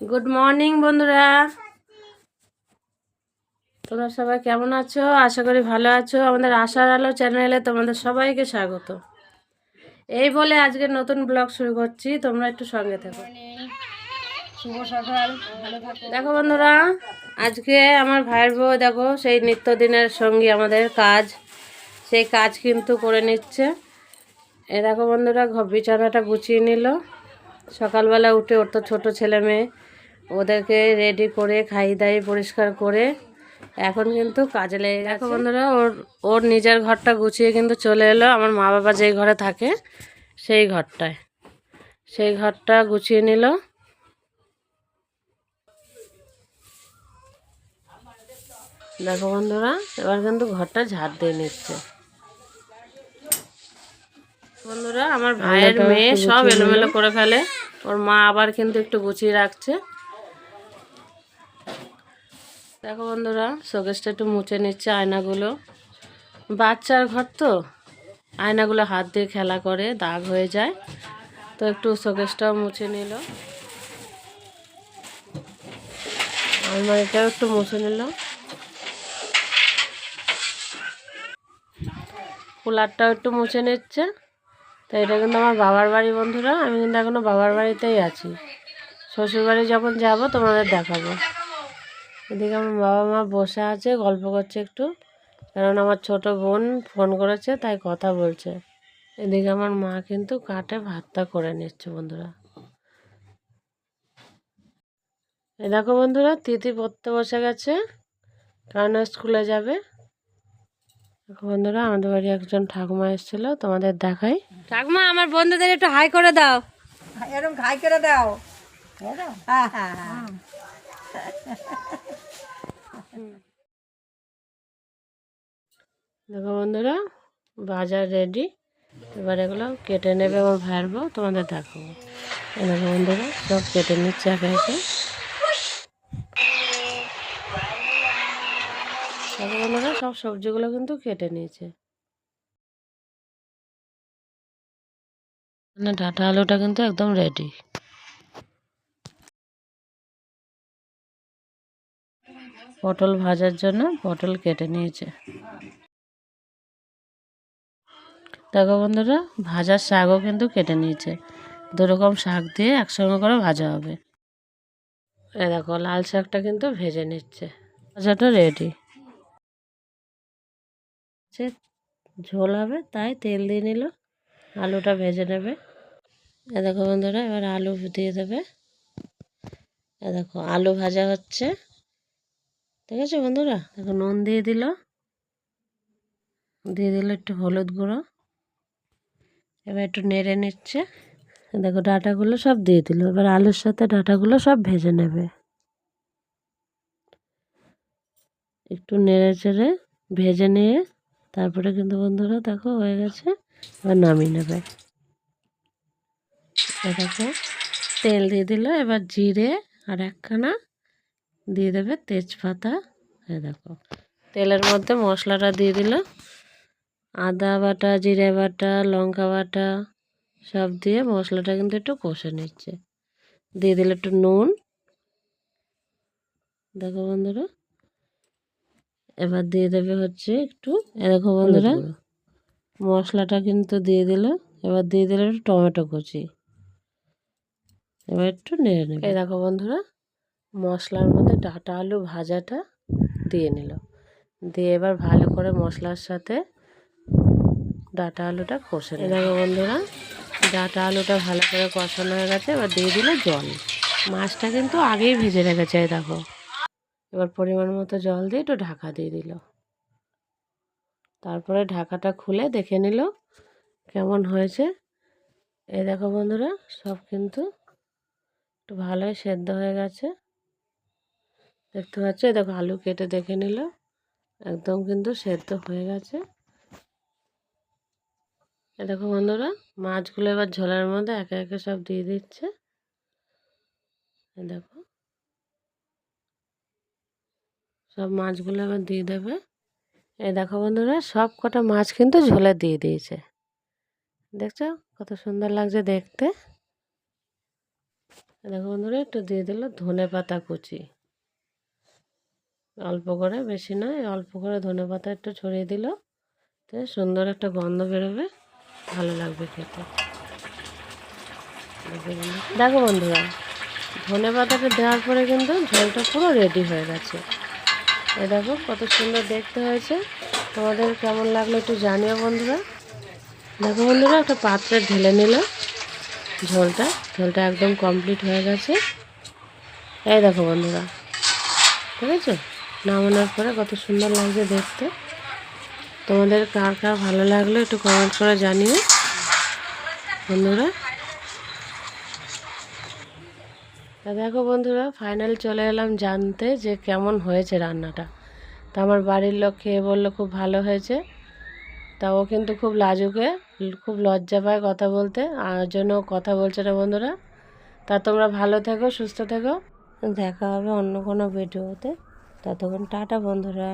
Good morning বন্ধুরা। তোমরা সবাই কেমন আছো? আশা করি ভালো আছো। আমাদের আশার আলো চ্যানেলে তোমাদের সবাইকে স্বাগত। এই বলে আজকে নতুন ব্লগ শুরু করছি। তোমরা একটু সঙ্গে থেকো। শুভ সকাল। থাকো। দেখো বন্ধুরা আজকে আমার ভাইয়ের বউ দেখো সেই নিত্যদিনের সঙ্গী আমাদের কাজ। সেই কাজ কিন্তু করে নিচ্ছে। এ দেখো বন্ধুরা বিছানাটা গুছিয়ে নিল। সকালবেলা উঠে ওর তো ছোটো ছেলে মেয়ে। ওদেরকে রেডি করে খাইয়ে দাইয়ে পরিষ্কার করে। এখন কিন্তু কাজে লেগে গেছে। বন্ধুরা ওর ওর নিজের ঘরটা গুছিয়ে কিন্তু চলে এলো। আমার মা বাবা যেই ঘরে থাকে সেই ঘরটায়। সেই ঘরটা গুছিয়ে নিল। দেখো বন্ধুরা এবার কিন্তু ঘরটা ঝাড় দিয়ে নিচ্ছে। বন্ধুরা আমার ভাইয়ের মেয়ে সব এলোমেলো করে ফেলে। ওর মা আবার কিন্তু একটু গুছিয়ে রাখছে। দেখো বন্ধুরা, শোকেসটা একটু মুছে নিচ্ছে আয়নাগুলো। বাচ্চার ঘর তো, আয়নাগুলো হাত দিয়ে খেলা করে, দাগ হয়ে যায়। তো একটু শোকেসটাও মুছে নিল। আলমারিটাও একটু মুছে নিল। কুলারটাও একটু মুছে নিচ্ছে। তো এটা কিন্তু আমার বাবার বাড়ি বন্ধুরা, আমি কিন্তু এখনও বাবার বাড়িতেই আছি। শ্বশুরবাড়ি যখন যাব, তোমাদের দেখাবো। এদিকে আমার বাবা মা বসে আছে গল্প করছে একটু। কারণ আমার ছোট বোন ফোন করেছে তাই কথা বলছে। এদিকে আমার মা কিন্তু কাটে ভাতটা করে নিচ্ছে বন্ধুরা। এ দেখো বন্ধুরা তিথি পড়তে বসে গেছে। কারণ স্কুলে যাবে? দেখো বন্ধুরা আমাদের বাড়ি একজন ঠাকুমা এসেছিল তোমাদের দেখাই। ঠাকুমা আমার বন্ধুদের একটু হাই করে দাও। এরকম খাই করে দাও। হ্যাঁ হ্যাঁ হ্যাঁ। দেখো বন্ধুরা, বাজার রেডি এবার এগুলো কেটে নেবে আমার ভাইয়ের বউ, তোমাদের দেখাবো। দেখো বন্ধুরা, সব কেটে নিচ্ছে একে একে। বন্ধুরা, সব সবজিগুলো কিন্তু কেটে নিয়েছে। মানে ডাটা আলুটা কিন্তু একদম রেডি পটল ভাজার জন্য পটল কেটে নিয়েছে। দেখো বন্ধুরা ভাজার শাকও কিন্তু কেটে নিয়েছে। দু রকম শাক দিয়ে একসঙ্গে করে ভাজা হবে। এ দেখো, লাল শাকটা কিন্তু ভেজে নিচ্ছে। ভাজাটা রেডি সে ঝোল হবে, তাই তেল দিয়ে নিল। আলুটা ভেজে নেবে। এ দেখো বন্ধুরা, এবার আলু দিয়ে দেবে। এ দেখো, আলু ভাজা হচ্ছে। ঠিক আছে বন্ধুরা দেখো নুন দিয়ে দিল। দিয়ে দিল একটু হলুদ গুঁড়ো। এবার একটু নেড়ে নিচ্ছে। দেখো ডাটাগুলো সব দিয়ে দিল। এবার আলুর সাথে ডাটাগুলো সব ভেজে নেবে। একটু নেড়ে চেড়ে ভেজে নিয়ে তারপরে কিন্তু বন্ধুরা দেখো হয়ে গেছে, এবার নামিয়ে নেবে। দেখো, তেল দিয়ে দিল। এবার জিরে আর একখানা দিয়ে দেবে তেজপাতা। এ দেখো তেলের মধ্যে মশলাটা দিয়ে দিল। আদা বাটা জিরে বাটা লঙ্কা বাটা সব দিয়ে মশলাটা কিন্তু একটু কষে নিচ্ছে। দিয়ে দিল একটু নুন। দেখো বন্ধুরা এবার দিয়ে দেবে হচ্ছে একটু এ দেখো বন্ধুরা মশলাটা কিন্তু দিয়ে দিল। এবার দিয়ে দিল একটু টমেটো কুচি। এবার একটু নেড়ে নেবে। দেখো বন্ধুরা মশলার মধ্যে ডাটা আলু ভাজাটা দিয়ে নিল। দিয়ে এবার ভালো করে মশলার সাথে ডাটা আলুটা কষে দেখো বন্ধুরা, ডাটা আলুটা ভালো করে কষানো হয়ে গেছে। এবার দিয়ে দিল জল। মাছটা কিন্তু আগেই ভেজে রেখেছে দেখো। এবার পরিমাণ মতো জল দিয়ে একটু ঢাকা দিয়ে দিল। তারপরে ঢাকাটা খুলে দেখে নিল কেমন হয়েছে। এই দেখো বন্ধুরা, সব কিন্তু একটু ভালোই সেদ্ধ হয়ে গেছে। দেখতে পাচ্ছ? দেখো, আলু কেটে দেখে নিল। একদম কিন্তু সেদ্ধ হয়ে গেছে। দেখো বন্ধুরা, মাছগুলো এবার ঝোলার মধ্যে একে একে সব দিয়ে দিচ্ছে। দেখো, সব মাছগুলো এবার দিয়ে দেবে। এ দেখো বন্ধুরা, সব কটা মাছ কিন্তু ঝোলে দিয়ে দিয়েছে। দেখছ? কত সুন্দর লাগছে দেখতে। দেখো বন্ধুরা, একটু দিয়ে দিল ধনে পাতা কুচি। অল্প করে, বেশি নয়, অল্প করে ধনে পাতা একটু ছড়িয়ে দিল। তো সুন্দর একটা গন্ধ বেরোবে, ভালো লাগবে খেতে। দেখো বন্ধুরা, ধনে পাতাটা দেওয়ার পরে কিন্তু ঝোলটা পুরো রেডি হয়ে গেছে। এ দেখো কত সুন্দর দেখতে হয়েছে। তোমাদের কেমন লাগল একটু জানিও বন্ধুরা। দেখো বন্ধুরা, একটা পাত্রে ঢেলে নিল ঝোলটা। ঝোলটা একদম কমপ্লিট হয়ে গেছে। এই দেখো বন্ধুরা, ঠিক আছে? নামানোর পরে কত সুন্দর লাগছে দেখতে। তোমাদের কার কার ভালো লাগল একটু কমেন্ট করে জানিও। বন্ধুরা। তা দেখো বন্ধুরা ফাইনাল চলে এলাম জানতে যে কেমন হয়েছে রান্নাটা। তা আমার বাড়ির লোক খেয়ে বলল খুব ভালো হয়েছে। তা ও কিন্তু খুব লাজুকে, খুব লজ্জা পায় কথা বলতে, আর জন্য কথা বলছে না বন্ধুরা। তা তোমরা ভালো থেকো, সুস্থ থেকো। দেখা হবে অন্য কোনো ভিডিওতে ততক্ষণ টাটা বন্ধুরা।